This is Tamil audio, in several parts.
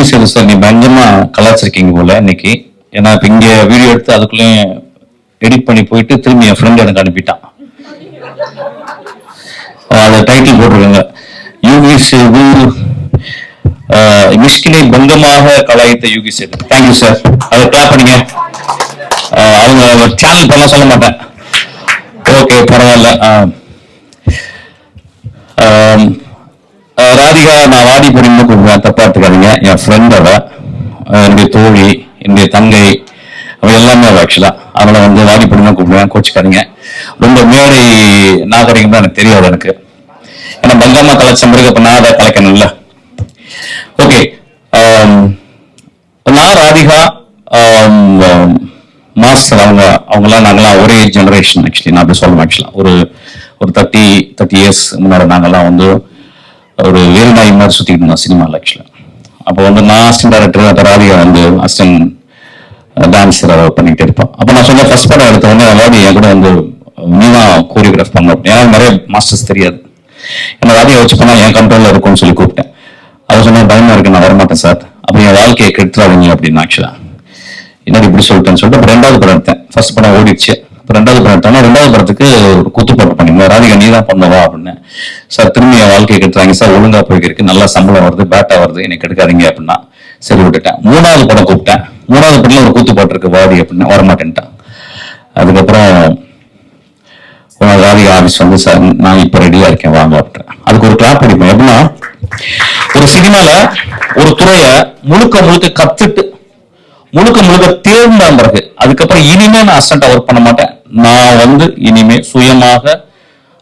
யோகி சேது சார் நீ பயங்கரமா கலாச்சிருக்கீங்க போல இன்னைக்கு. ஏன்னா இப்ப இங்க வீடியோ எடுத்து அதுக்குள்ளேயும் எடிட் பண்ணி போயிட்டு திரும்பி என் ஃப்ரெண்ட் எனக்கு அனுப்பிட்டான். அதை டைட்டில் போட்டிருக்காங்க. யோகி சேது மிஷ்கினை பங்கமாக கலாய்த்த Yugi Sethu thank you sir அதை கிளாப் பண்ணுங்க. அவங்க சேனல் பண்ண சொல்ல மாட்டேன். ஓகே பரவாயில்ல. ராதிகா நான் வாடி பொடின்னு கூப்பிடுவேன் தப்பா எடுத்துக்காதீங்க. என் ஃப்ரெண்ட் என்னுடைய தோழி என்னுடைய தங்கை அவள் எல்லாமே அவள் ஆக்சுவலா அவளை வந்து வாடி பொடின்னு கூப்பிடுவேன் கோச்சிக்காதீங்க. ரொம்ப மேடை நாகரிகம் தான் எனக்கு தெரியாது எனக்கு. ஏன்னா பங்கம்மா கலைச்ச பிறகு நான் அதை கலைக்கணும்ல. ஓகே நான் ராதிகா மாஸ்டர் அவங்க அவங்கெல்லாம் நாங்களாம் ஒரே ஜெனரேஷன் ஆக்சுவலி நான் அப்படி சொல்லுவேன் ஆக்சுவலாக ஒரு ஒரு தேர்ட்டி தேர்ட்டி இயர்ஸ் முன்னாடி நாங்கள்லாம் வந்து ஒரு வேறு மாதிரி சுற்றிக்கிட்டு இருந்தோம் சினிமாவில் ஆக்சுவலா அப்போ வந்து நான் அசிஸ்டன்ட் டேரக்டர் ராதிகா வந்து அசிஸ்டன்ட் டான்ஸர் பண்ணிட்டு இருப்பான் அப்போ நான் சொன்ன ஃபர்ஸ்ட் படம் எடுத்த உடனே ராதி என் கூட வந்து நீ தான் கோரியோகிராஃப் பண்ண அப்படின்னு நிறைய மாஸ்டர்ஸ் தெரியாது. என்ன ராதிகா வச்சு போனா என் கண்ட்ரோல்ல இருக்கும்னு சொல்லி கூப்பிட்டேன். அவர் சொன்னா பயமா இருக்கு நான் வரமாட்டேன் சார். அப்ப என் வாழ்க்கையை கெடுத்துறாதீங்க அப்படின்னு ஆக்சுவலா என்னடி இப்படி சொல்லிட்டேன்னு சொல்லிட்டு அப்புறம் ரெண்டாவது படம் எடுத்தேன். ஃபர்ஸ்ட் படம் ஓடிடுச்சு. ரெண்டாவது படம் எடுத்தோம்னா ரெண்டாவது படத்துக்கு ஒரு குத்துப்பாட்டு பண்ணிங்க ராதிகா நீ தான் பண்ணவா அப்படின்னு. சார் திரும்பி என் வாழ்க்கையை கெடுத்துறாங்க. சார் ஒழுங்கா போய்க்கிருக்கு. நல்லா சம்பளம் வருது பேட்டா வருது. எனக்கு எடுக்காதீங்க அப்படின்னா சரி விட்டுட்டேன். மூணாவது படம் கூப்பிட்டேன். மூணாவது படத்துல ஒரு குத்துப்பாட்டு இருக்கு வாடி அப்படின்னு. வரமாட்டேன்ட்டான். அதுக்கப்புறம் ராதிகா ஆஃபீஸ் வந்து சார் நான் இப்போ ரெடியா இருக்கேன். வாங்க அப்படின்னு அதுக்கு ஒரு கிளாப் அடிப்பேன் எப்படின்னா ஒரு சினிமால ஒரு துறைய முழுக்க முழுக்க கத்துட்டு முழுக்க முழுக்க தேர்ந்த பிறகு அதுக்கப்புறம் இனிமே நான் அசண்டா ஒர்க் பண்ண மாட்டேன். நான் வந்து இனிமே சுயமாக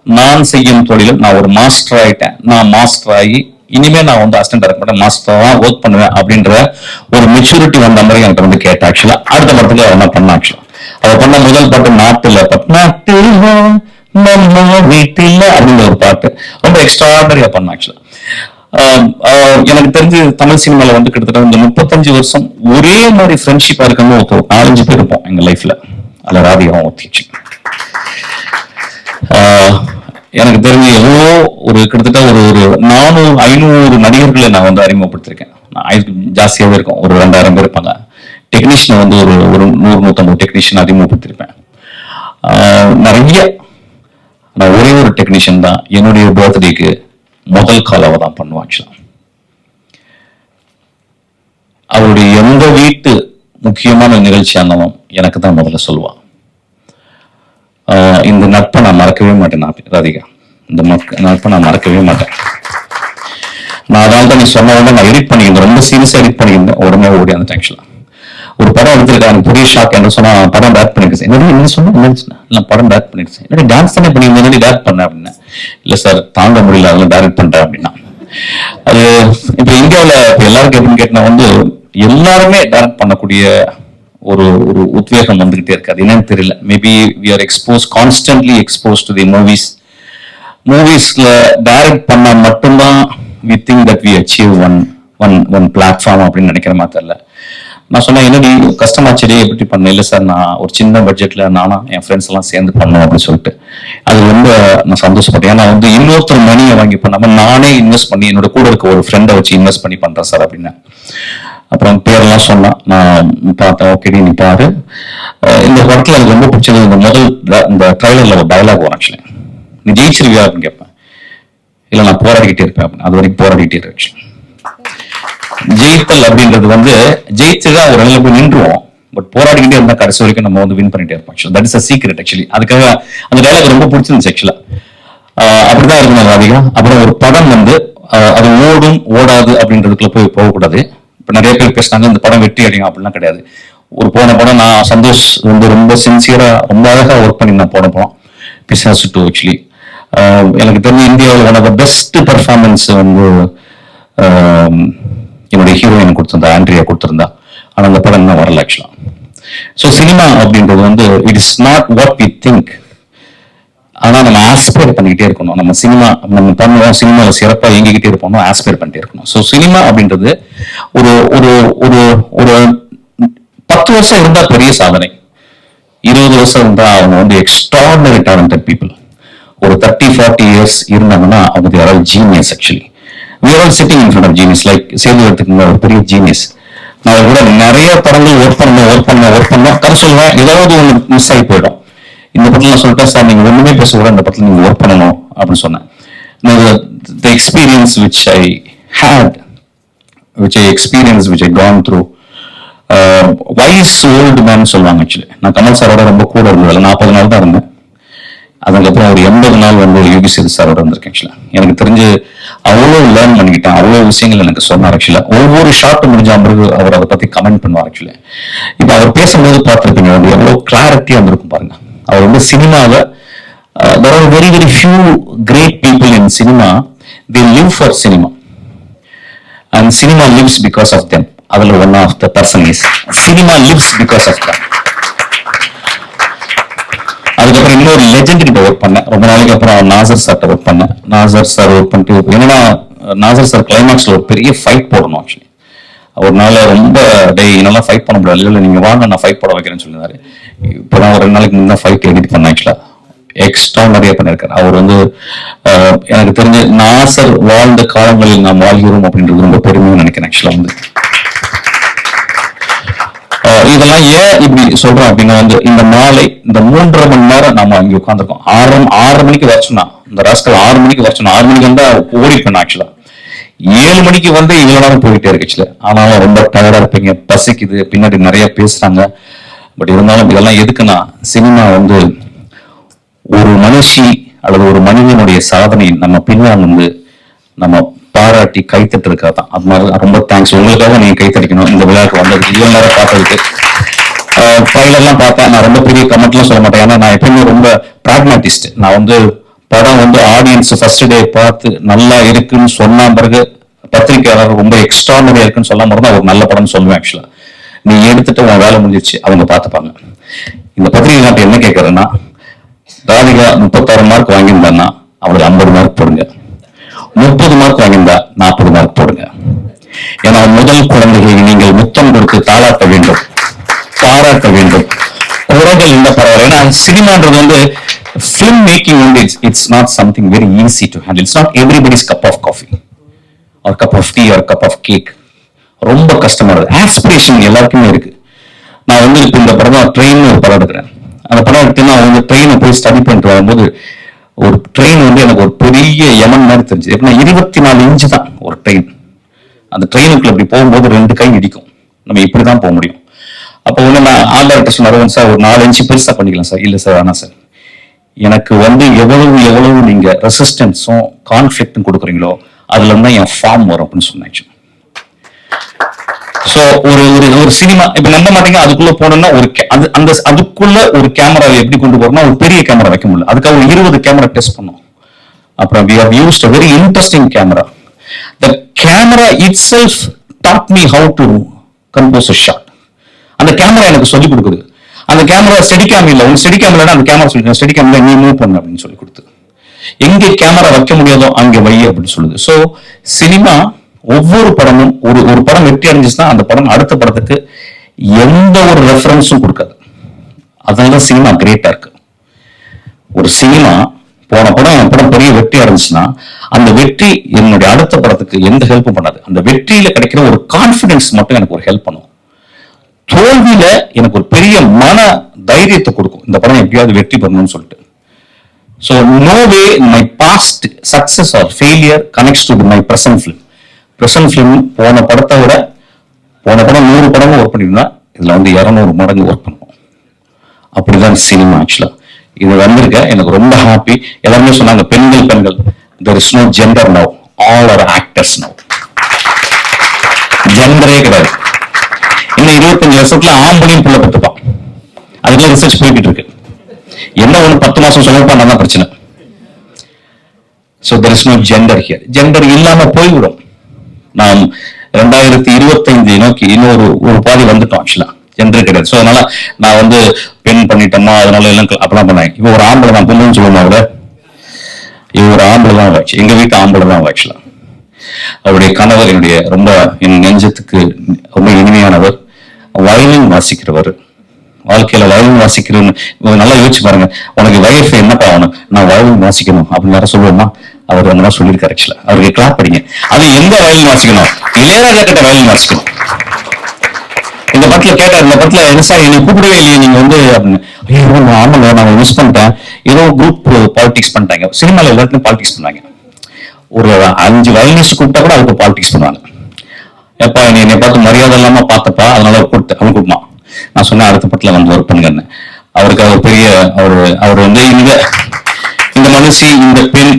நான் செய்யும் தொழிலில் நான் ஒரு மாஸ்டர் ஆயிட்டேன். நான் மாஸ்டர் ஆகி இனிமே நான் வந்து அசிஸ்டன்ட் இருக்க மாட்டேன் மாஸ்டர் தான் ஒர்க் பண்ணுவேன் அப்படின்ற ஒரு மெச்சூரிட்டி வந்த மாதிரி எனக்கு வந்து கேட்டேன் ஆக்சுவலா அடுத்த படத்துல அவர் என்ன பண்ண ஆக்சுவலா அவ பண்ண முதல் பாட்டு நாட்டுல நாட்டில் நம்ம வீட்டில் அப்படின்னு ஒரு பாட்டு. ரொம்ப எக்ஸ்ட்ராடரியா பண்ண ஆக்சுவலா எனக்கு தெரிஞ்சு தமிழ் சினிமால வந்து கிட்டத்தட்ட இந்த முப்பத்தஞ்சு வருஷம் ஒரே மாதிரி ஃப்ரெண்ட்ஷிப்பா இருக்கணும் ஒரு நாலஞ்சு பேர் இருப்போம் எங்க லைஃப்ல அதுல ராதிகாவும் ஒத்திச்சு. எனக்கு தெரிஞ்சு எவ்வளோ ஒரு கிட்டத்தட்ட ஒரு ஒரு நானூறு ஐநூறு நடிகர்களை நான் வந்து அறிமுகப்படுத்திருக்கேன். நான் ஜாஸ்தியாகவே இருக்கும். ஒரு ரெண்டாயிரம் பேர் இருப்பாங்க. டெக்னீஷியனை வந்து ஒரு ஒரு நூறு நூற்றம்பது டெக்னீஷியன் அறிமுகப்படுத்திருப்பேன். ஆஹ் நிறைய நான் ஒரே ஒரு டெக்னீஷியன் தான். என்னுடைய பர்த்டேக்கு முதல் காலாவை தான் பண்ணுவான் அவருடைய எந்த வீட்டு முக்கியமான நிகழ்ச்சி இருந்தாலும் எனக்கு தான் முதல்ல சொல்லுவான் ஆஹ் இந்த நட்பை நான் மறக்கவே மாட்டேன் நான் ராதிகா. இந்த நட்பை நான் மறக்கவே மாட்டேன். நான் அதனால தான் நீ சொன்ன உடனே நான் எடிட் பண்ணியிருந்தேன் ரொம்ப சீரியஸாக எடிட் பண்ணியிருந்தேன் உடனே ஓடி அந்த டென்ஷன் ஒரு படம் எடுத்துருக்கேன் எனக்கு பெரிய ஷாக் என்று சொன்னா படம் பேக் பண்ணிருக்கேன். என்னடி என்ன சொன்ன என்ன இல்ல படம் பேக் பண்ணிருக்கேன். என்னடி டான்ஸ் தானே பண்ணியிருந்தேன் டேரக்ட் பண்ண அப்படின்னு. இல்ல சார் தாங்க முடியல அதெல்லாம் டேரக்ட் பண்றேன் அப்படின்னா. அது இப்ப இந்தியாவுல எல்லாருக்கும் எப்படின்னு கேட்டா வந்து எல்லாருமே டேரக்ட் பண்ணக்கூடிய ஒரு ஒரு உத்வேகம் வந்துகிட்டே இருக்காது என்னன்னு தெரியல. Maybe we are expose constantly expose to the movies மூவிஸ்ல direct பண்ணா மட்டும்தான் we think that we achieve one one one platform அப்படின்னு நினைக்கிற மாதிரி தெரியல. நான் சொன்னேன் என்னடி செடியை எப்படி பண்ண? இல்லை சார் நான் ஒரு சின்ன பட்ஜெட்ல நானா என் ஃப்ரெண்ட்ஸ் எல்லாம் சேர்ந்து பண்ணோம் அப்படின்னு சொல்லிட்டு. அது ரொம்ப நான் சந்தோஷப்பட்டேன். ஏன்னா வந்து இன்னொருத்தர் மணியை வாங்கி பண்ணாம நானே இன்வெஸ்ட் பண்ணி என்னோட கூட இருக்க ஒரு ஃப்ரெண்டை வச்சு இன்வெஸ்ட் பண்ணி பண்றேன் சார் அப்படின்னு. அப்புறம் பேரெல்லாம் சொன்னான். நான் பார்த்தேன் ஓகேடி நீ பாரு. இந்த படத்தில் எனக்கு ரொம்ப பிடிச்சது இந்த முதல் இந்த ட்ரைலரில் ஒரு டயலாக் வரும் ஆக்சுவலி நீ ஜெயிச்சிருவியா அப்படின்னு கேட்பேன். இல்லை நான் போராடிக்கிட்டே இருப்பேன் அப்படின்னு. அது வரைக்கும் போராடிக்கிட்டே இருக்கேன் ஜெயித்தல் அப்படின்றது வந்து ஜெயிச்சுதான் ஒரு நிலையில போய் நின்றுவோம். பட் போராடிக்கிட்டே இருந்தால் கடைசி வரைக்கும் நம்ம வந்து வின் பண்ணிட்டே இருப்போம் that is a secret actually அதுக்காக அந்த டைலாக் ரொம்ப பிடிச்சிருந்துச்சு ஆக்சுவலாக அப்படிதான் இருக்கணும் ராதிகா. அப்புறம் ஒரு படம் வந்து அது ஓடும் ஓடாது அப்படின்றதுக்குள்ள போய் போகக்கூடாது. இப்போ நிறைய பேர் பேசுனாங்க இந்த படம் வெற்றி அடையும் அப்படிலாம் கிடையாது. ஒரு போன படம் நான் சந்தோஷ் வந்து ரொம்ப சின்சியரா ரொம்ப அழகாக ஒர்க் பண்ணி நான் போன படம். பிசாசு டூ ஆக்சுவலி எனக்கு தெரிஞ்ச இந்தியாவில் one of the best performance வந்து என்னுடைய ஹீரோயின் கொடுத்துருந்தா ஆண்ட்ரியா கொடுத்துருந்தா. ஆனால் அந்த படம் இன்னும் வரல ஆக்சுவலா ஸோ சினிமா அப்படின்றது வந்து it is not what we think ஆனா நம்ம ஆஸ்பயர் பண்ணிக்கிட்டே இருக்கணும். நம்ம சினிமா நம்ம பண்ணுவோம் சினிமாவில் சிறப்பாக இயங்கிக்கிட்டே இருப்போம் ஆஸ்பயர் பண்ணிட்டே இருக்கணும். ஸோ சினிமா அப்படின்றது ஒரு ஒரு ஒரு ஒரு பத்து வருஷம் இருந்தா பெரிய சாதனை. இருபது வருஷம் இருந்தா அவங்க வந்து எக்ஸ்ட்ராடனரி டேலண்டட் பீப்புள் ஒரு தேர்ட்டி ஃபார்ட்டி இயர்ஸ் இருந்தாங்கன்னா அவங்க யாராவது genius actually we all sitting in front of genius like சேர்ந்து எடுத்துக்கோங்க ஒரு பெரிய ஜீனியஸ் நான் கூட நிறைய படங்கள் ஒர்க் பண்ண ஒர்க் பண்ண ஒர்க் பண்ண கதை சொல்லுவேன். ஏதாவது ஒன்று மிஸ் ஆகி போயிடும். இந்த படத்துல நான் சொல்லிட்டேன் சார் நீங்கள் ஒன்றுமே பேசக்கூட அந்த இந்த நீங்கள் ஒர்க் பண்ணணும் அப்படின்னு சொன்னேன். The experience which I hate which I experience which I gone through wise old man சொல்லுவாங்க ஆக்சுவலி நான் கமல் சாரோட ரொம்ப கூட இருந்ததில்ல நாற்பது நாள் தான் இருந்தேன். அதுக்கப்புறம் ஒரு எண்பது நாள் வந்து யோகி சேது சாரோட இருந்திருக்கேன் ஆக்சுவலா எனக்கு தெரிஞ்சு அவ்வளோ லேர்ன் பண்ணிக்கிட்டேன் அவ்வளோ விஷயங்கள் எனக்கு சொன்னார் ஆக்சுவலா ஒவ்வொரு ஷார்ட் முடிஞ்ச பிறகு அவர் அதை பத்தி கமெண்ட் பண்ணுவார் ஆக்சுவலி இப்போ அவர் பேசும்போது பார்த்துருப்பீங்க வந்து எவ்வளோ கிளாரிட்டியாக வந்திருக்கும் பாருங்க. அவர் வந்து சினிமாவை there are very very few great people in cinema they live for cinema and cinema lives because of them அதில் one of the person is cinema lives because of them அதுக்கப்புறம் இன்னொரு லெஜெண்ட் கிட்ட ஒர்க் பண்ணேன் ரொம்ப நாளைக்கு அப்புறம் நாசர் சார்ட்ட ஒர்க் பண்ணேன் நாசர் சார் ஒர்க் பண்ணிட்டு என்னன்னா நாசர் சார் கிளைமேக்ஸ்ல ஒரு பெரிய ஃபைட் போடணும் ஆக்சுவலி ஒரு நாள் ரொம்ப டே என்னால ஃபைட் பண்ண முடியல இல்லை நீங்க வாங்க நான் ஃபைட் போட வைக்கிறேன்னு சொல்லியிருந்தாரு. இப்போ நான் ஒரு ரெண்டு நாளைக்கு முன்ன ஃபைட் எடிட் பண்ணேன் ஆக்சுவலா எக்ஸ்ட்ரா நிறைய பண்ணியிருக்காரு அவர் வந்து எனக்கு தெரிஞ்சு நாசர் வாழ்ந்த காலங்களில் நாம் வாழ்கிறோம் அப்படின்றது ரொம்ப பெருமையாக நினைக்கிறேன் ஆக்சுவலா வந்து. இதெல்லாம் ஏன் இப்படி சொல்றோம் அப்படின்னா வந்து இந்த மாலை இந்த மூன்றரை மணி நேரம் நாம அங்க உட்காந்துருக்கோம் ஆறு ஆறு மணிக்கு வச்சோம்னா இந்த ராஸ்கல் ஆறு மணிக்கு வர ஆறு மணிக்கு வந்தா ஓடிப்பேன் ஆக்சுவலா ஏழு மணிக்கு வந்து இவ்வளவு நேரம் போயிட்டே இருக்குச்சுல ஆனாலும் ரொம்ப டயர்டா இருப்பீங்க. பசிக்குது. பின்னாடி நிறைய பேசுறாங்க. பட் இருந்தாலும் இதெல்லாம் எதுக்குன்னா சினிமா வந்து ஒரு மனுஷி அல்லது ஒரு மனிதனுடைய சாதனை நம்ம பின்னால் வந்து நம்ம பாராட்டி கைத்தட்டு இருக்கா தான் அது மாதிரி ரொம்ப தேங்க்ஸ் உங்களுக்காக நீங்க கைத்தடிக்கணும் இந்த விளையாட்டு வந்ததுக்கு இவ்வளவு நேரம் பார்த்ததுக்கு ஃபைலெல்லாம் பார்த்தேன். நான் ரொம்ப பெரிய கமெண்ட்லாம் சொல்ல மாட்டேன். ஏன்னா நான் எப்பயுமே ரொம்ப ப்ராக்மேட்டிஸ்ட் நான் வந்து படம் வந்து ஆடியன்ஸ் ஃபர்ஸ்ட் டே பார்த்து நல்லா இருக்குன்னு சொன்ன பிறகு பத்திரிக்கையாளர் ரொம்ப எக்ஸ்ட்ரானரியா இருக்குன்னு சொல்லாம இருந்தால் ஒரு நல்ல படம்னு சொல்லுவேன் ஆக்சுவலா நீ எடுத்துட்டு உன் வேலை முடிஞ்சிச்சு அவங்க பார்த்துப்பாங்க. இந்த பத்திரிகை நாட்டு என்ன கேட்கறேன்னா ராதிகா முப்பத்தாறு மார்க் வாங்கியிருந்தான்னா அவளுக்கு ஐம்பது மார்க் போடுங்க. முப்பது மார்க் வாங்கியிருந்தா நாற்பது மார்க் போடுங்க. ஏன்னா முதல் குழந்தைகளை நீங்கள் முத்தம் கொடுத்து தாளாட்ட வேண்டும் பாராட்ட வேண்டும். குறைகள் என்ன பரவாயில்ல ஏன்னா சினிமான்றது வந்து film மேக்கிங் வந்து it's it's not something very easy to handle it's not everybody's cup of coffee ஒரு கப் ஆஃப் டீ ஒரு கப் ஆஃப் கேக் ரொம்ப கஷ்டமா இருக்கு. ஆஸ்பிரேஷன் எல்லாருக்குமே இருக்கு. நான் வந்து இப்போ இந்த படம் ட்ரெயின் ஒரு படம் எடுக்கிறேன். அந்த படம் எடுத்தேன்னா அவங்க ட்ரெயினை போய் ஸ்டடி பண்ணிட்டு வரும்போது ஒரு ட்ரெயின் வந்து எனக்கு ஒரு பெரிய யமன் மாதிரி தெரிஞ்சது. எப்படின்னா இருபத்தி நாலு இன்ச்சு தான் ஒரு ட்ரெயின் அந்த ட்ரெயினுக்குள்ள இப்படி போகும்போது ரெண்டு கை இடிக்கும். நம்ம இப்படி தான் போக முடியும். அப்போ வந்து நான் ஆண்டர்கிட்ட சொன்னார் சார் ஒரு நாலு இன்ச்சு பெருசாக பண்ணிக்கலாம் சார். இல்லை சார் வேணாம் சார். எனக்கு வந்து எவ்வளவு எவ்வளவு நீங்க ரெசிஸ்டன்ஸும் கான்ஃபிளிக்டும் கொடுக்குறீங்களோ அதுல இருந்தா என் ஃபார்ம் வரும் அப்படின்னு சொன்னாச்சு. ஸோ ஒரு ஒரு ஒரு சினிமா இப்ப நம்ப மாட்டீங்க அதுக்குள்ள போனோம்னா ஒரு அது அந்த அதுக்குள்ள ஒரு கேமராவை எப்படி கொண்டு போறோம்னா ஒரு பெரிய கேமரா வைக்க முடியல. அதுக்காக ஒரு இருபது கேமரா டெஸ்ட் பண்ணோம். அப்புறம் we have used a very interesting camera the camera itself taught me how to compose a shot அந்த கேமரா எனக்கு சொல்லி கொடுக்குது. அந்த கேமரா ஸ்டெடி கேம் இல்லை. உங்க ஸ்டெடி கேமரா அந்த கேமரா சொல்லி ஸ்டெடி கேம் நீ மூவ் பண்ணு அப்படின்னு சொல்லி கொடுத்து. எங்க கேமரா வைக்க முடியாதோ அங்க வை அப்படின்னு சொல்லுது. சோ சினிமா ஒவ்வொரு படமும் ஒரு ஒரு படம் வெற்றி அடைஞ்சிச்சுன்னா அந்த படம் அடுத்த படத்துக்கு எந்த ஒரு ரெஃபரன்ஸும் கொடுக்காது. அதனால சினிமா கிரேட்டா இருக்கு. ஒரு சினிமா போன படம் என் படம் பெரிய வெற்றி அடைஞ்சுச்சுன்னா அந்த வெற்றி என்னுடைய அடுத்த படத்துக்கு எந்த ஹெல்ப்பும் பண்ணாது. அந்த வெற்றியில கிடைக்கிற ஒரு கான்பிடன்ஸ் மட்டும் எனக்கு ஒரு ஹெல்ப் பண்ணும். தோல்வியில எனக்கு ஒரு பெரிய மன தைரியத்தை கொடுக்கும். இந்த படம் எப்படியாவது வெற்றி பண்ணணும்னு சொல்லிட்டு. So no way my past success or failure connects to my present film present film போன படத்தை விட போன படம் நூறு படமும் ஒர்க் பண்ணியிருந்தா இதில் வந்து இரநூறு மடங்கு ஒர்க் பண்ணுவோம். அப்படிதான் சினிமா ஆக்சுவலாக இது வந்திருக்க எனக்கு ரொம்ப ஹாப்பி எல்லாருமே சொன்னாங்க பெண்கள் பெண்கள் there is no gender now all are actors now ஜெண்டரே கிடையாது. இன்னும் இருபத்தஞ்சு வருஷத்துல ஆம்பளையும் புள்ள பத்துப்பான். அதுக்குள்ள ரிசர்ச் போய்கிட்டு இருக்கு. என்ன ஒண்ணு பத்து மாசம் செலவு பண்ணா பிரச்சனை. So there is no gender here gender இல்லாம போய்விடும். நாம் ரெண்டாயிரத்தி இருபத்தைந்து நோக்கி இன்னொரு ஒரு பாதி வந்துட்டோம் ஆக்சுவலா ஜெண்டர் கிடையாது. ஸோ அதனால நான் வந்து பெண் பண்ணிட்டோமா அதனால எல்லாம் அப்பெல்லாம் பண்ணேன் இப்போ ஒரு ஆம்பளை தான். பொண்ணுன்னு சொல்லுவோமா விட இவ ஒரு ஆம்பளை தான் ஆச்சு எங்க வீட்டு ஆம்பளை தான் ஆக்சுவலா அவருடைய கணவர் என்னுடைய ரொம்ப என் நெஞ்சத்துக்கு ரொம்ப இனிமையானவர். வயலின் வாசிக்கிறவர். வாழ்க்கையில வயலின் வாசிக்கிறோன்னு நல்லா யோசிச்சு பாருங்க. உனக்கு வயசு என்னப்பா ஆகணும்? நான் வயலின் வாசிக்கணும் அப்படின்னு யாரும் சொல்லுவோமா அவர் அந்த மாதிரி சொல்லியிருக்காரு ஆக்சுவலா அவருக்கு கிளாப் படிங்க அது எந்த வயலின் வாசிக்கணும்? இளையராஜா கிட்ட வயலின் வாசிக்கணும். இந்த படத்துல கேட்டார் இந்த படத்துல என்ன சார் என்னை கூப்பிடவே இல்லையே நீங்க வந்து அப்படின்னு. ஐயோ நான் ஆமாங்க நான் மிஸ் பண்ணிட்டேன். ஏதோ குரூப் பாலிடிக்ஸ் uh, பண்ணிட்டாங்க. சினிமால எல்லாருக்கும் பாலிடிக்ஸ் பண்ணாங்க ஒரு அஞ்சு வயலினிஸ்ட் கூப்பிட்டா கூட அதுக்கு பாலிடிக்ஸ் பண்ணுவாங்க. எப்பா நீ என்னை பார்த்து மரியாதை இல்லாம பார்த்தப்பா அதனால கூப்பிட்டு அவன் கூப்பிட்டான் நான் சொன்னேன் அடுத்த படத்துல வந்து ஒர்க் பண்ணுங்கன்னு. அவருக்கு அவர் பெரிய அவர் அவர் வந்து இந்த இந்த மனுஷி இந்த பெண்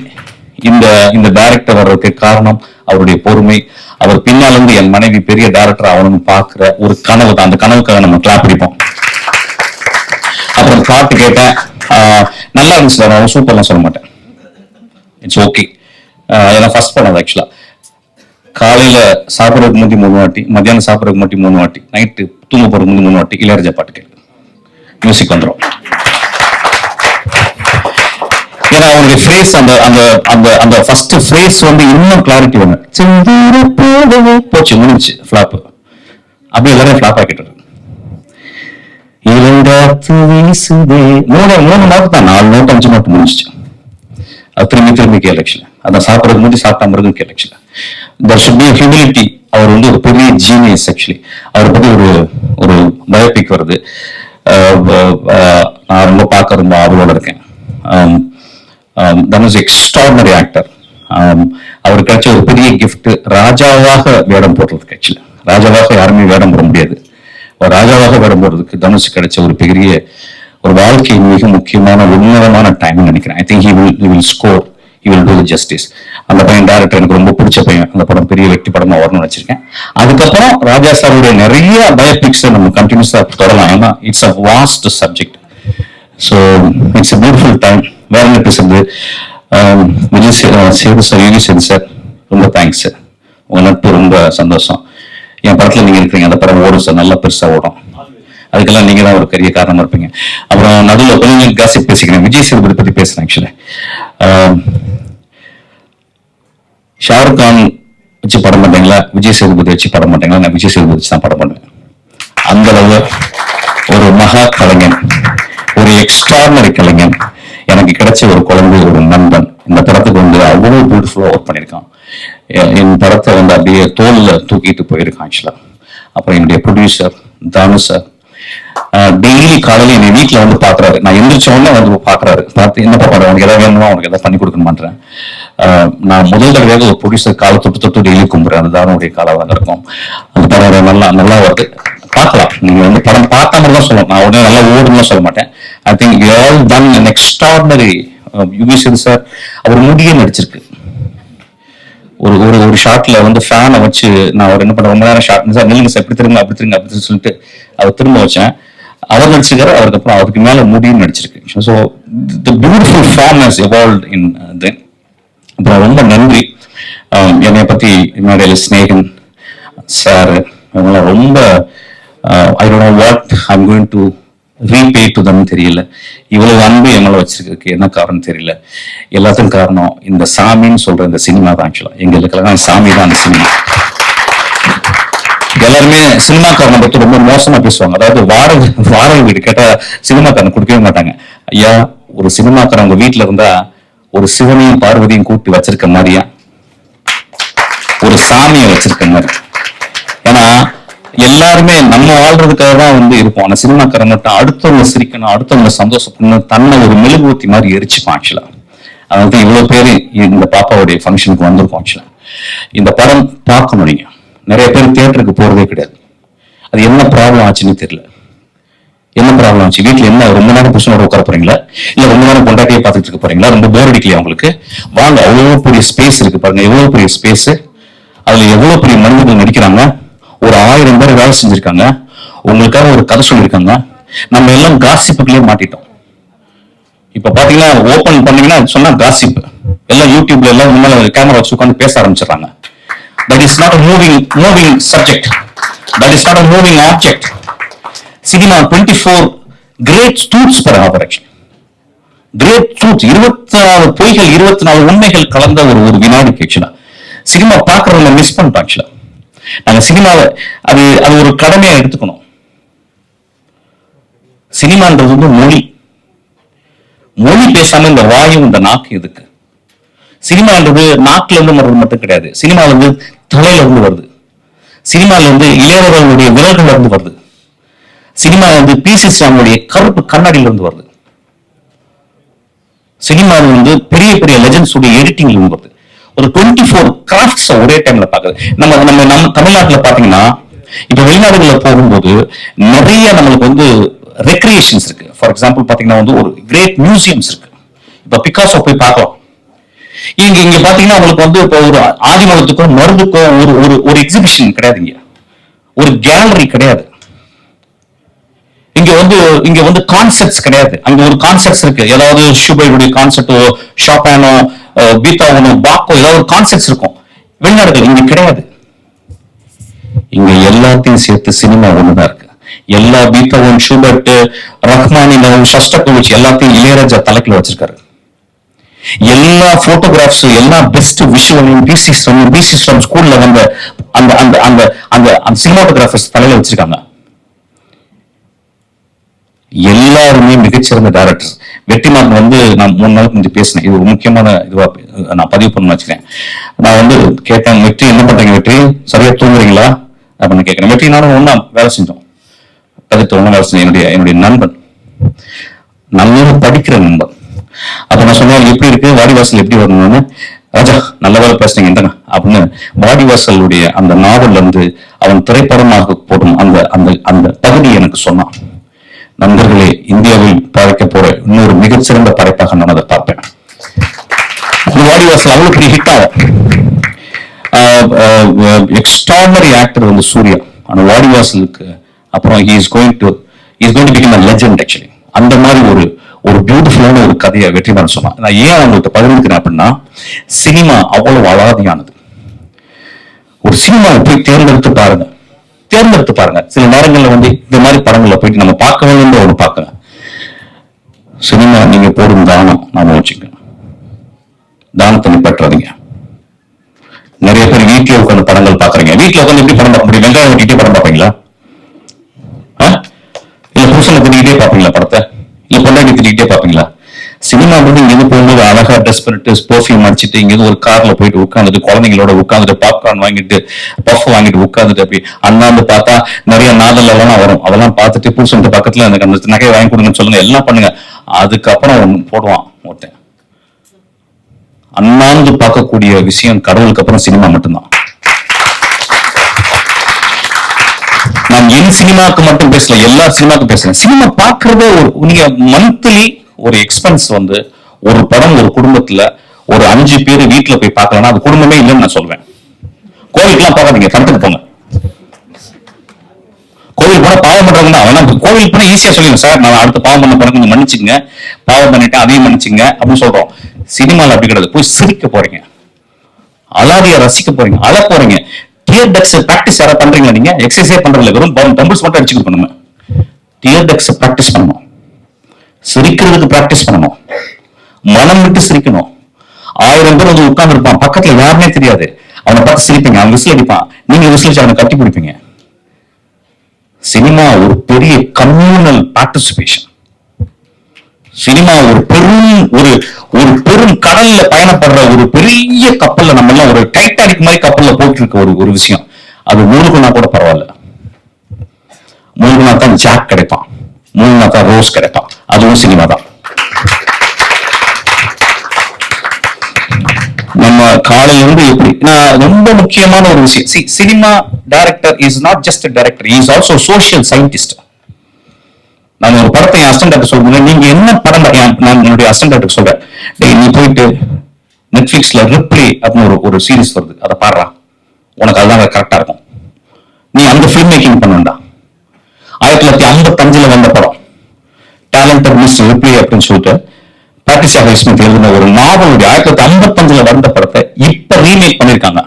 இந்த இந்த டைரக்டர் வர்றதுக்கு காரணம் அவருடைய பொறுமை. அவர் பின்னால இருந்து என் மனைவி பெரிய டைரக்டர் ஆகணும்னு பாக்குற ஒரு கனவு தான். அந்த கனவுக்காக நம்ம கிளாப் பிடிப்போம் அப்புறம் பாட்டு கேட்டேன். ஆஹ் நல்லா இருந்துச்சு சார் சூப்பர்லாம் சொல்ல மாட்டேன். இட்ஸ் ஓகே ஏன்னா ஃபர்ஸ்ட் பண்ணது ஆக்சுவலா காலையில சாப்பிட்றதுக்கு முன்னாடி மூணு வாட்டி மத்தியானம் சாப்பிட்றதுக்கு முன்னாடி மூணு வாட்டி நைட்டு தூங்க போறதுக்கு முந்தி மூணு வாட்டி இளையராஜா பாட்டு கேளு. மியூசிக் வந்துடும் ஏன்னா அவனுடைய ஃப்ரேஸ் அந்த அந்த அந்த அந்த ஃபர்ஸ்ட் ஃப்ரேஸ் வந்து இன்னும் கிளாரிட்டி ஒன்று செந்தூர போகவே போச்சு முடிஞ்சு ஃப்ளாப் அப்படியே எல்லாரும் ஃப்ளாப் ஆக்கிட்டு இளங்காத்து வீசுதே. மூணு மூணு நோட்டு தான் நாலு நோட்டு அஞ்சு நோட்டு முடிஞ்சிச்சு. அது திரும்பி திரும்பி கேலக்ஷன் அதான் சாப்பிட்றதுக்கு முன்னாடி சாப்பிட்டா கேள் கேலக்ஷன் தர் ஷுட் பி ஹியூமிலிட்டி அவர் வந்து ஒரு பெரிய ஜீனியஸ் ஆக்சுவலி அவரை பத்தி ஒரு ஒரு பயோபிக் வருது. நான் ரொம்ப பார்க்க ரொம்ப ஆர்வலோட இருக்கேன். தனுஷ் எக்ஸ்ட்ராடனரி ஆக்டர் அவர் கிடைச்ச ஒரு பெரிய கிஃப்ட் ராஜாவாக வேடம் போடுறதுக்கு ஆக்சுவலி ராஜாவாக யாருமே வேடம் போட முடியாது. ராஜாவாக வேடம் போடுறதுக்கு தனுஷ் கிடைச்ச ஒரு பெரிய ஒரு வாழ்க்கையின் மிக முக்கியமான உன்னதமான டைம் நினைக்கிறேன். I think he will he will score you will do the justice அந்த பையன் டேரக்டர் எனக்கு ரொம்ப பிடிச்ச பையன். அந்த படம் பெரிய வெற்றி படமா வரணும்னு வச்சிருக்கேன் அதுக்கப்புறம் ராஜா சாருடைய நிறைய பயோபிக்ஸ் நம்ம கண்டினியூஸா தொடரலாம். ஏன்னா it's a vast subject so it's a beautiful time வேற என்ன பேசுறது? விஜய் சேது சார் யோகி சேது சார் ரொம்ப தேங்க்ஸ் சார். உங்க நட்பு ரொம்ப சந்தோஷம். என் படத்துல நீங்க இருக்கிறீங்க. அந்த படம் ஓடும் சார். நல்லா பெருசா ஓடும். அதுக்கெல்லாம் நீங்க தான் ஒரு பெரிய காரணமா இருப்பீங்க. அப்புறம் நடுவில் கொஞ்சம் காசி பேசிக்கிறேன். விஜய் சேதுபதி பத்தி பேசுறேன் ஆக்சுவலி ஷாருக் கான் வச்சு படம் பண்றீங்களா? விஜய் சேதுபதி வச்சு படம் பண்றீங்களா? நான் விஜய் சேதுபதி வச்சு தான் படம் பண்ணுவேன். அந்த அளவு ஒரு மகா கலைஞன் ஒரு எக்ஸ்ட்ராடனரி கலைஞன் எனக்கு கிடைச்ச ஒரு குழந்தை ஒரு நண்பன். இந்த படத்துக்கு வந்து அவ்வளவு பியூட்டிஃபுல்லா ஒர்க் பண்ணியிருக்கான். என் படத்தை வந்து அப்படியே தோல்ல தூக்கிட்டு போயிருக்கான் ஆக்சுவலா அப்புறம் என்னுடைய ப்ரொடியூசர் தானு சார் டெய்லி காலையில என்னை வீட்டுல வந்து பாக்குறாரு. நான் எந்திரிச்ச உடனே வந்து பாக்குறாரு. பார்த்து என்ன படம் உனக்கு எதாவது வேணுமா? உனக்கு எதாவது பண்ணி கொடுக்கணுமான்றேன் நான் முதல் தடவையாக ஒரு ப்ரொடியூசர் காலை தொட்டு தொட்டு டெய்லி கும்புறேன் அந்த தானுடைய தான் இருக்கும். அந்த படம் நல்லா நல்லா வருது. பார்க்கலாம். நீங்க வந்து படம் பார்த்த மாதிரி தான் சொல்லணும். நான் உடனே நல்லா ஓடுன்னு சொல்ல மாட்டேன். I think you all done an extraordinary யுகிஷன் sir அவர் முடியே நடிச்சிருக்கு. ஒரு ஒரு ஒரு ஷாட்ல வந்து ஃபேனை வச்சு நான் ஒரு என்ன பண்ண ரொம்ப நேரம் ஷார்ட் சார் நில்லுங்க சார் இப்படி திரும்ப அப்படி திரும்ப அப்படி சொல்லிட்டு அதை திரும்ப வச்சேன். அவர் நடிச்சிருக்காரு அதுக்கப்புறம் அவருக்கு மேல முடியும் நடிச்சிருக்கு. So the beautiful form has evolve in then அப்புறம் ரொம்ப நன்றி. Um, என்னை பத்தி மேடையில் ஸ்னேகன் சார் இவங்கெல்லாம் ரொம்ப I don't know what I'm going to repay to them தெரியல. இவ்வளவு அன்பு எங்களை வச்சிருக்கிறதுக்கு என்ன காரணம் தெரியல. எல்லாத்துக்கும் காரணம் இந்த சாமின்னு சொல்ற இந்த சினிமா தான் ஆக்சுவலா எங்களுக்கெல்லாம் சாமி தான் அந்த சினிமா. எல்லாருமே சினிமாக்காரனை பத்தி ரொம்ப மோசமா பேசுவாங்க. அதாவது வாடகை வாடகை வீடு கேட்டா சினிமாக்காரன் கொடுக்கவே மாட்டாங்க. ஐயா ஒரு சினிமாக்காரன் உங்க வீட்டுல இருந்தா ஒரு சிவனையும் பார்வதியும் கூட்டி வச்சிருக்க மாதிரியா? ஒரு சாமியை வச்சிருக்க மாதிரி. ஏன்னா எல்லாருமே நம்ம வாழ்றதுக்காக தான் வந்து இருப்போம். ஆனா சினிமாக்காரன் மட்டும் அடுத்தவங்க சிரிக்கணும் அடுத்தவங்க சந்தோஷப்படணும் தன்னை ஒரு மெழுகுவத்தி மாதிரி எரிச்சுப்பான் ஆக்சுவலா அதாவது இவ்வளவு பேரு இந்த பாப்பாவுடைய ஃபங்க்ஷனுக்கு வந்திருக்கோம் ஆக்சுவலா இந்த படம் பார்க்கணும் நீங்க. நிறைய பேர் தியேட்டருக்கு போகிறதே கிடையாது. அது என்ன ப்ராப்ளம் ஆச்சுன்னு தெரியல. என்ன ப்ராப்ளம் ஆச்சு? வீட்டில் என்ன ரொம்ப நேரம் புருஷனோட உட்கார போறீங்களா? இல்லை ரொம்ப நேரம் கொண்டாட்டியே பார்த்துட்டு இருக்க போறீங்களா? ரொம்ப போர் அடிக்கலையா உங்களுக்கு? வாங்க அவ்வளோ பெரிய ஸ்பேஸ் இருக்கு பாருங்க. எவ்வளோ பெரிய ஸ்பேஸ் அதில் எவ்வளோ பெரிய மனிதர்கள் நடிக்கிறாங்க? ஒரு ஆயிரம் பேர் வேலை செஞ்சிருக்காங்க. உங்களுக்காக ஒரு கதை சொல்லியிருக்காங்க. நம்ம எல்லாம் காசிப்புக்குள்ளே மாட்டிட்டோம். இப்ப பாத்தீங்கன்னா ஓபன் பண்ணீங்கன்னா சொன்னா காசிப் எல்லாம் யூடியூப்ல எல்லாம் முன்னால கேமரா வச்சு உட்காந்து பேச ஆரம்பிச்சிடறாங்க. That is not moving moving subject that is not moving object cinema twenty four great ஸ்டூட்ஸ் per operation great truth இருபத்தி நாலு பொய்கள் இருபத்தி நாலு உண்மைகள் கலந்த ஒரு ஒரு வினாடி ஆக்சுவலா சினிமா பாக்குறவங்க மிஸ் பண்ணிட்டோம் ஆக்சுவலா நாங்க சினிமாவை அது அது ஒரு கடமையா எடுத்துக்கணும். சினிமான்றது வந்து மொழி. மொழி பேசாம இந்த வாயு இந்த நாக்கு எதுக்கு? சினிமான்றது நாக்குல இருந்து வர்றது மட்டும் கிடையாது. சினிமால இருந்து தலையில இருந்து வருது. சினிமால இருந்து இளையவர்களுடைய விரல்கள் இருந்து வருது. சினிமா வந்து பிசி சாமியுடைய கருப்பு கண்ணாடியில இருந்து வருது. சினிமா வந்து பெரிய பெரிய லெஜண்ட்ஸ் உடைய எடிட்டிங்ல இருந்து வருது. ஒரு டுவெண்ட்டி ஃபோர் கிராஃப்ட்ஸ் ஒரே டைம்ல பாக்குது. நம்ம நம்ம நம்ம தமிழ்நாட்டுல பாத்தீங்கன்னா இப்ப வெளிநாடுகள்ல போகும்போது நிறைய நம்மளுக்கு வந்து ரெக்ரியேஷன்ஸ் இருக்கு. ஃபார் எக்ஸாம்பிள் பாத்தீங்கன்னா வந்து ஒரு கிரேட் மியூசியம்ஸ் இருக்கு. இப்ப பிகாசோ போய் பார்க்கலாம். இங்க இங்க பாத்தீங்கன்னா உங்களுக்கு வந்து இப்போ ஒரு ஆதிமலத்துக்கோ மருந்துக்கோ ஒரு ஒரு ஒரு எக்ஸிபிஷன் கிடையாது இங்க. ஒரு கேலரி கிடையாது. இங்க வந்து இங்க வந்து கான்செப்ட்ஸ் கிடையாது. அங்க ஒரு கான்செப்ட்ஸ் இருக்கு. ஏதாவது ஷூபைருடைய கான்செப்டோ ஷாப்பானோ பீத்தாவனோ பாக்கோ ஏதாவது ஒரு கான்செப்ட்ஸ் இருக்கும். வெளிநாடுகள் இங்க கிடையாது. இங்க எல்லாத்தையும் சேர்த்து சினிமா ஒண்ணுதான் இருக்கு. எல்லா பீத்தாவன் ஷூபர்ட் ரஹ்மானினவும் ஷஸ்டகோவிச் எல்லாத்தையும் இளையராஜா தலைக்குள்ள வச்சிருக்காரு. எல்லா போட்டோகிராஃப்ஸ் எல்லா பெஸ்ட் விஷுவலையும் பிசி பிசி ஸ்கூல்ல வந்த அந்த அந்த அந்த அந்த அந்த சினிமாட்டோகிராஃபர்ஸ் தலையில வச்சிருக்காங்க. எல்லாருமே மிகச்சிறந்த டேரக்டர்ஸ் வெற்றிமாறன் வந்து நான் மூணு நாளுக்கு கொஞ்சம் பேசினேன். இது ஒரு முக்கியமான இதுவா நான் பதிவு பண்ண வச்சுக்கேன் நான் வந்து கேட்டேன் வெற்றி என்ன பண்றீங்க வெற்றி? சரியா தூங்குறீங்களா? அப்படின்னு கேட்கிறேன். வெற்றி நானும் ஒன்னா வேலை செஞ்சோம். கதிர்த்து ஒன்னா வேலை செஞ்சோம் என்னுடைய என்னுடைய நண்பன். நல்லா படிக்கிற நண்பன். அப்ப நான் சொன்னேன் எப்படி இருக்கு? வாடி வாசல் எப்படி வரணும்னு ராஜா நல்ல வேலை பேசுறீங்க இந்தங்க அப்படின்னு வாடிவாசலுடைய அந்த நாவல்ல இருந்து அவன் திரைப்படமாக போடும். அந்த அந்த அந்த தகுதி எனக்கு சொன்னான். நண்பர்களே இந்தியாவில் படைக்க போற இன்னொரு மிகச்சிறந்த படைப்பாக நான் அதை பார்ப்பேன். அந்த வாடிவாசல் அவ்வளவு பெரிய ஹிட் ஆகும் எக்ஸ்ட்ராடனரி ஆக்டர் வந்து சூர்யா. அந்த வாடிவாசலுக்கு அப்புறம் he is going to is going to become a legend actually அந்த மாதிரி ஒரு ஒரு பியூட்டிஃபுல்லான ஒரு கதையை வெற்றிமாறன் சொன்னான். நான் ஏன் அவங்கள்ட்ட பகிர்ந்துக்கிறேன் அப்படின்னா சினிமா அவ்வளவு அலாதியானது ஒரு சினிமாவை போய் தேர்ந்தெடுத்து பாருங்க. தேர்ந்தெடுத்து பாருங்க. சில நேரங்களில் வந்து இந்த மாதிரி படங்களில் போயிட்டு நம்ம பார்க்க வேண்டும் ஒன்று பார்க்கங்க சினிமா நீங்க போடும் தானம் நாம வச்சுக்கோங்க தானத்தை நிப்பற்றாதீங்க நிறைய பேர் வீட்டுல உட்காந்து படங்கள் பாக்குறீங்க வீட்டுல உட்காந்து எப்படி படம் பார்க்க முடியும்? வெங்காயம் வெட்டிட்டே படம் பார்ப்பீங்களா? இல்ல புருஷனை திட்டிகிட்டே பாப்பீங்களா படத்தை? இல்ல பொண்டாட்டி திட்டிகிட்டே பாப்பீங்களா சினிமா வந்து இங்கிருந்து போகும்போது அழகா ட்ரெஸ் பண்ணிட்டு பெர்ஃபியூம் அடிச்சுட்டு இங்கிருந்து ஒரு கார்ல போயிட்டு உட்காந்துட்டு குழந்தைங்களோட உட்காந்துட்டு பாப்கார்ன் வாங்கிட்டு பஃப் வாங்கிட்டு உட்காந்துட்டு அப்படி அண்ணாந்து பார்த்தா நிறைய நாதல் எல்லாம் வரும். அதெல்லாம் பார்த்துட்டு புருஷன் பக்கத்துல அந்த நகையை வாங்கி கொடுங்கன்னு சொல்லுங்க எல்லாம் பண்ணுங்க. அதுக்கப்புறம் ஒண்ணு போடுவான் ஒருத்தன் அண்ணாந்து பார்க்கக்கூடிய விஷயம் கடவுளுக்கு அப்புறம் சினிமா மட்டும்தான். என் சினிமாக்கு மட்டும் பேசல எல்லா சினிமாக்கும் பேசுறேன் சினிமா பாக்குறதே ஒரு நீங்க மந்த்லி ஒரு எக்ஸ்பென்ஸ் வந்து ஒரு படம் ஒரு குடும்பத்துல ஒரு அஞ்சு பேர் வீட்டுல போய் பார்க்கலன்னா அது குடும்பமே இல்லைன்னு நான் சொல்வேன். கோவிலுக்குலாம் பார்க்காதீங்க படத்துக்கு போங்க. கோவில் போனா பாவம் பண்றவங்க தான். அவனா கோவில் போனா ஈஸியா சொல்லிடுங்க சார் நான் அடுத்த பாவம் பண்ண போறேன் கொஞ்சம் மன்னிச்சுங்க பாவம் பண்ணிட்டேன் அதையும் மன்னிச்சுங்க அப்படின்னு சொல்றோம். சினிமால அப்படி கிடையாது. போய் சிரிக்க போறீங்க. அலாதிய ரசிக்க போறீங்க. அழ போறீங்க. டியர் டக்ஸ் பிராக்டிஸ் யாராவது பண்றீங்களா நீங்க? எக்ஸசைஸே பண்றதுல வெறும் டம்பிள்ஸ் மட்டும் அடிச்சு இருக்கணும் டியர் டக்ஸ் பிராக்டிஸ் பண்ணணும் சிரிக்கிறதுக்கு பிராக்டிஸ் பண்ணணும் மனம் விட்டு சிரிக்கணும். ஆயிரம் பேர் வந்து உட்கார்ந்து இருப்பான் பக்கத்துல யாருமே தெரியாது. அவனை பார்த்து சிரிப்பீங்க. அவன் விசில் அடிப்பான். நீங்க விசில் அடிச்சு அவனை கட்டி பிடிப்பீங்க சினிமா ஒரு பெரிய கம்யூனல் பார்ட்டிசிபேஷன் சினிமா ஒரு பெரும் ஒரு ஒரு பெரும் கடல்ல பயணப்படுற ஒரு பெரிய கப்பல்ல நம்ம எல்லாம் ஒரு டைட்டானிக் மாதிரி கப்பல்ல போட்டு இருக்க ஒரு ஒரு விஷயம். அது மூழ்குனா கூட பரவாயில்ல. மூழ்குனா தான் ஜாக் கிடைப்பான். மூழ்குனா தான் ரோஸ் கிடைப்பான். அதுவும் சினிமா தான். நம்ம காலையில இருந்து எப்படி? நான் ரொம்ப முக்கியமான ஒரு விஷயம். C cinema director is not just director is also social scientist நான் ஒரு படத்தை என் அசிஸ்டன்ட் சொல்றேன். நீங்க என்ன படம் நான் என்னுடைய அசிஸ்டன்ட் சொல்றேன். டேய் நீ போயிட்டு நெட்ஃபிளிக்ஸ்ல ரிப்ளே அப்படின்னு ஒரு ஒரு சீரிஸ் வருது. அதை பாடுறா. உனக்கு அதுதான் கரெக்டா இருக்கும். நீ அந்த ஃபில்ம் மேக்கிங் பண்ணண்டா. ஆயிரத்தி தொள்ளாயிரத்தி ஐம்பத்தஞ்சுல வந்த படம். டேலண்டட் மிஸ் ரிப்ளே அப்படின்னு சொல்லிட்டு பாட்டிஷா ஹைஸ்மித் எழுதின ஒரு நாவலுடைய ஆயிரத்தி தொள்ளாயிரத்தி ஐம்பத்தஞ்சுல வந்த படத்தை இப்ப ரீமேக் பண்ணிருக்காங்க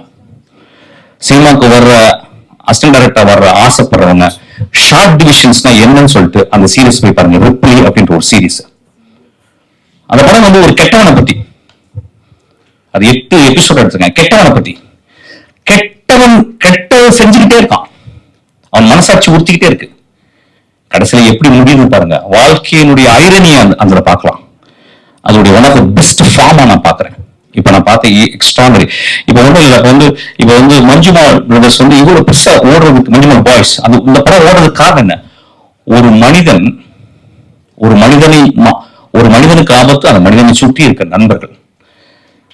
சினிமாக்கு வர்ற அசிஸ்டன்ட் டைரக்டர் வர்ற ஆசைப்படுறவங்க ஷார்ட் டிவிஷன்ஸ்னா என்னன்னு சொல்லிட்டு அந்த சீரியஸ் போய் பாருங்க. ரிப்ளி அப்படின்ற ஒரு சீரீஸ் அந்த படம் வந்து ஒரு கெட்டவனை பத்தி. அது எட்டு எபிசோட் எடுத்துருக்கேன் கெட்டவனை பத்தி. கெட்டவன் கெட்ட செஞ்சுக்கிட்டே இருக்கான். அவன் மனசாட்சி உறுத்திக்கிட்டே இருக்கு. கடைசியில எப்படி முடியுது பாருங்க. வாழ்க்கையினுடைய ஐரணியை அந்த அதுல பார்க்கலாம். அதோடைய ஒன் ஆஃப் த பெஸ்ட் ஃபார்மா நான் பாக்குறேன் இப்ப நான் பார்த்த e- எக்ஸ்ட்ரானரி இப்ப ஒன்றும் இல்லை வந்து இப்ப வந்து மஞ்சுமா பிரதர்ஸ் வந்து இவ்வளவு பெருசா ஓடுறதுக்கு மஞ்சுமா பாய்ஸ் அது இந்த படம் ஓடுறதுக்கு காரணம் என்ன? ஒரு மனிதன் ஒரு மனிதனை ஒரு மனிதனுக்கு ஆபத்து அந்த மனிதனை சுற்றி இருக்க நண்பர்கள்.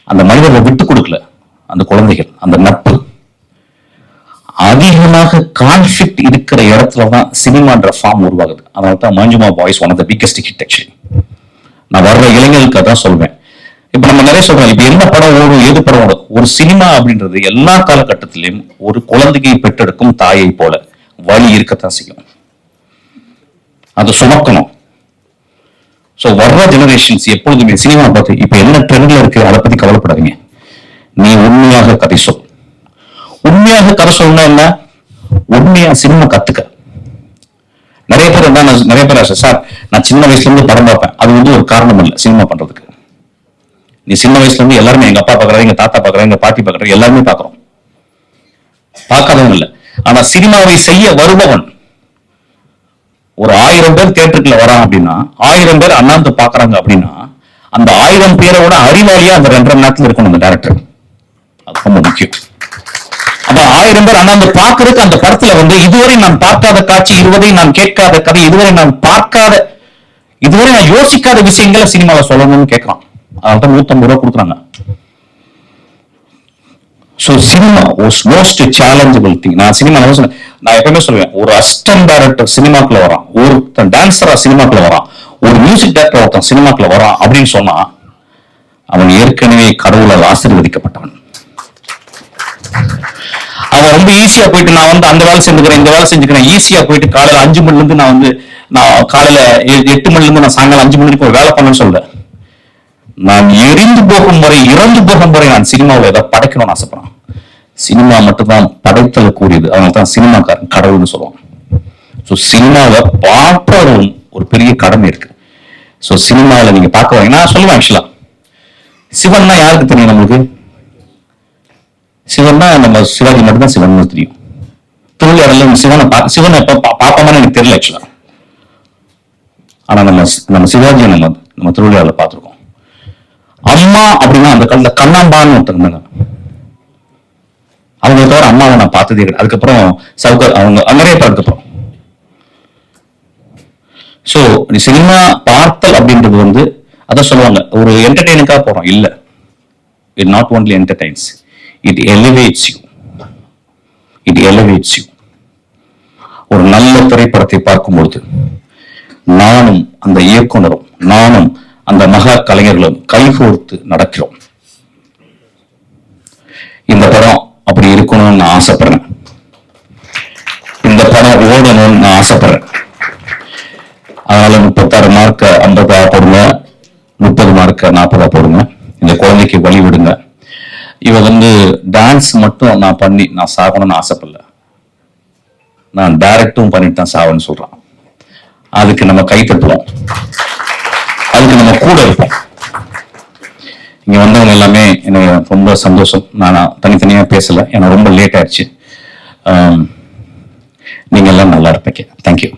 அந்த மனிதர்களை விட்டு கொடுக்கல அந்த குழந்தைகள் அந்த நட்பு. அதிகமாக கான்ஃபிளிக்ட் இருக்கிற இடத்துல தான் சினிமான்ற ஃபார்ம் உருவாகுது. அதனால தான் Manjummel boys one of the biggest hit actually நான் வர்ற இளைஞர்களுக்கு அதான் சொல்வேன். இப்ப நம்ம நிறைய சொல்றோம். இப்ப என்ன படம் ஓடும் ஏது படம் ஓடும்? ஒரு சினிமா அப்படின்றது எல்லா காலகட்டத்திலையும் ஒரு குழந்தையை பெற்றெடுக்கும் தாயை போல வழி இருக்கத்தான் செய்யும். அதை சுமக்கணும். சோ வர்ற ஜெனரேஷன்ஸ் எப்பொழுதுமே சினிமா பார்த்து இப்ப என்ன ட்ரெண்ட்ல இருக்கு அதை பத்தி கவலைப்படாதீங்க. நீ உண்மையாக கதை சொல். உண்மையாக கதை சொல்லணும் என்ன? உண்மையா சினிமா கத்துக்க. நிறைய பேர் தான் நான் நிறைய பேர் சார் நான் சின்ன வயசுல இருந்து படம் பார்ப்பேன். அது வந்து ஒரு காரணம் இல்லை சினிமா பண்றதுக்கு. நீ சின்ன வயசுல இருந்து எல்லாருமே எங்க அப்பா பாக்குறாரு எங்க தாத்தா பாக்குறாரு எங்க பாட்டி பாக்குறாரு எல்லாருமே பாக்குறோம். பார்க்காதவங்க இல்ல. ஆனா சினிமாவை செய்ய வருபவன் ஒரு ஆயிரம் பேர் தேட்டருக்குள்ள வரான் அப்படின்னா ஆயிரம் பேர் அண்ணாந்து பாக்குறாங்க அப்படின்னா அந்த ஆயிரம் பேரோட அறிவாளியா அந்த ரெண்டரை மணி நேரத்துல இருக்கணும் அந்த டேரக்டர் அது ரொம்ப முக்கியம். அப்ப ஆயிரம் பேர் அண்ணாந்து பாக்குறதுக்கு அந்த படத்துல வந்து இதுவரை நான் பார்க்காத காட்சி இதுவரை நான் கேட்காத கதை இதுவரை நான் பார்க்காத இதுவரை நான் யோசிக்காத விஷயங்களை சினிமாவில் சொல்லணும்னு கேட்கலாம் அவர்கிட்ட தான் நூத்தம்பது ரூபா கொடுக்குறாங்க. So cinema most challengeable thing நான் சினிமா சொன்னேன். நான் எப்பவுமே சொல்லுவேன் ஒரு அசிஸ்டன்ட் டேரக்டர் சினிமாக்குள்ள வரான். ஒருத்தன் டான்ஸரா சினிமாக்குள்ள வரான். ஒரு மியூசிக் டேரக்டர் ஒருத்தன் சினிமாக்குள்ள வரான் அப்படின்னு சொன்னா அவன் ஏற்கனவே கடவுளால் ஆசீர்வதிக்கப்பட்டவன். அவன் ரொம்ப ஈஸியா போயிட்டு நான் வந்து அந்த வேலை செஞ்சுக்கிறேன் இந்த வேலை செஞ்சுக்கிறேன். ஈஸியா போயிட்டு காலையில அஞ்சு மணில இருந்து நான் வந்து நான் காலையில எ- எட்டு மணில இருந்து நான் சாயங்காலம் அஞ்சு மணி வரைக்கும் ஒரு வேலை பண்ணணும்னு சொல்றேன். நான் எரிந்து போகும் முறை இறந்து போகும் முறை நான் சினிமாவில் ஏதாவது படைக்கணும்னு ஆசைப்படுறேன். சினிமா மட்டும்தான் படைத்தல் கூடியது. அதனால தான் சினிமாக்காரன் கடவுள்னு சொல்லுவாங்க ஸோ சினிமாவை பார்ப்பதும் ஒரு பெரிய கடமை இருக்கு. ஸோ சினிமாவில் நீங்க பார்க்க வரீங்க நான் சொல்லுவேன் ஆக்சுவலா சிவன்னா யாருக்கு தெரியும் நம்மளுக்கு? சிவன்னா நம்ம சிவாஜி மட்டும்தான் சிவன் தெரியும். திருவிளையாடல சிவனை பார்க்க சிவனை எப்போ பார்ப்போமான்னு எனக்கு தெரியல ஆக்சுவலா ஆனா நம்ம நம்ம சிவாஜியை நம்ம நம்ம திருவிழாவில் பார்த்துருக்கோம். அம்மா அப்படின்னா அந்த காலத்துல கண்ணாம்பான்னு ஒருத்தர் இருந்தாங்க அவங்க தவிர அம்மாவை நான் பார்த்ததே கிடையாது அதுக்கப்புறம் சவுகர் அவங்க நிறைய பேர் அதுக்கப்புறம் சோ சினிமா பார்த்தல் அப்படின்றது வந்து அதான் சொல்லுவாங்க ஒரு என்டர்டெயினுக்காக போறோம். இல்லை. It not only entertains it elevates you it elevates you ஒரு நல்ல திரைப்படத்தை பார்க்கும் பொழுது நானும் அந்த இயக்குனரும் நானும் அந்த மகா கலைஞர்களும் கைகோர்த்து நடக்கிறோம். இந்த படம் அப்படி இருக்கணும்னு நான் ஆசைப்படுறேன். இந்த படம் ஓடணும்னு நான் ஆசைப்படுறேன். அதனால முப்பத்தாறு மார்க்க ஐம்பதா போடுங்க முப்பது மார்க்க நாற்பதா போடுங்க. இந்த குழந்தைக்கு வழி விடுங்க. இவ வந்து டான்ஸ் மட்டும் நான் பண்ணி நான் சாகணும்னு ஆசைப்படல. நான் டைரக்டும் பண்ணிட்டு தான் சாவன்னு சொல்றான். அதுக்கு நம்ம கை கூட இருக்கும் இங்க வந்தவங்க எல்லாமே எனக்கு ரொம்ப சந்தோஷம். நான் தனித்தனியா பேசல. எனக்கு ரொம்ப லேட் ஆயிடுச்சு. நீங்க எல்லாம் நல்லா இருப்பீங்க. தேங்க்யூ